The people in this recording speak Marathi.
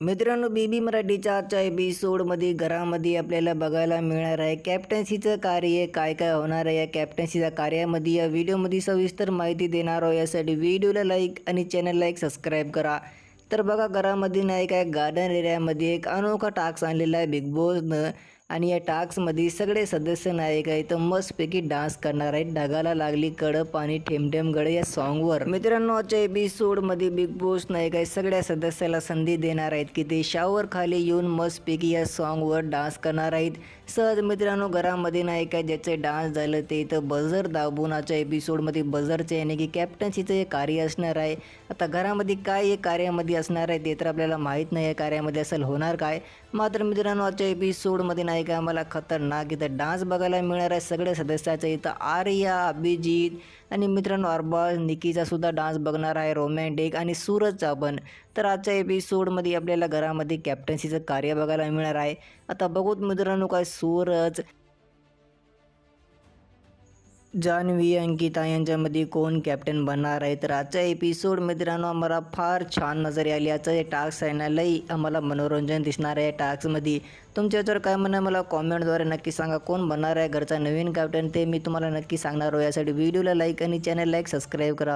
मित्रांनो बी बी मराठीच्या आजच्या एपिसोडमध्ये घरामध्ये आपल्याला बघायला मिळणार आहे कॅप्टन्सीचं कार्य काय काय होणार आहे या कॅप्टन्सीच्या कार्यामध्ये या व्हिडिओमध्ये सविस्तर माहिती देणार आहोत. यासाठी व्हिडिओला लाईक आणि चॅनलला एक सबस्क्राईब करा. तर बघा घरामध्ये नाही काय गार्डन एरियामध्ये एक अनोखा टास्क आणलेला आहे बिग बॉसनं आणि या टास्कमध्ये सगळे सदस्य नायक आहेत तर मस्तपैकी डान्स करणार आहेत. ढगाला लागली कडप आणि ठेमठेम गड या सॉन्गवर मित्रांनो आजच्या एपिसोडमध्ये बिग बॉस नायक आहे सगळ्या सदस्याला संधी देणार आहेत की ते शावर खाली येऊन मस्तपैकी या सॉन्गवर डान्स करणार आहेत. सहज मित्रांनो घरामध्ये नायक आहे ज्याचे डान्स झालं ते इथं बझर दाबून आजच्या एपिसोडमध्ये बझरचे याने की कॅप्टन्सीचं हे कार्य असणार आहे. आता घरामध्ये काय हे कार्यामध्ये असणार आहे ते तर आपल्याला माहीत नाही या कार्यामध्ये असेल होणार काय. मात्र मित्रांनो आजच्या एपिसोडमध्ये नाही का आम्हाला खतरनाक इथं डान्स बघायला मिळणार आहे. सगळ्या सदस्याचं इथं आर्या अभिजित आणि मित्रांनो अरबाज निकीचा सुद्धा डान्स बघणार आहे रोमॅन्टिक आणि सूरजचा पण. तर आजच्या एपिसोडमध्ये आपल्याला घरामध्ये कॅप्टन्सीचं कार्य बघायला मिळणार आहे. आता बघूत मित्रांनो काय सूरज जान्हवी अंकिता यांच्यामध्ये कोण कॅप्टन बनणार आहे? तर आजच्या एपिसोड मित्रांनो आम्हाला फार छान नजर आली. आजचं हे टास्क आहे ना लई आम्हाला मनोरंजन दिसणार आहे टास्कमध्ये तुमच्या याच्यावर काय म्हणणं मला कॉमेंटद्वारे नक्की सांगा. कोण बनणार आहे घरचा नवीन कॅप्टन ते मी तुम्हाला नक्की सांगणार आहे. यासाठी व्हिडिओला लाईक आणि चॅनल लाईक सबस्क्राईब करा.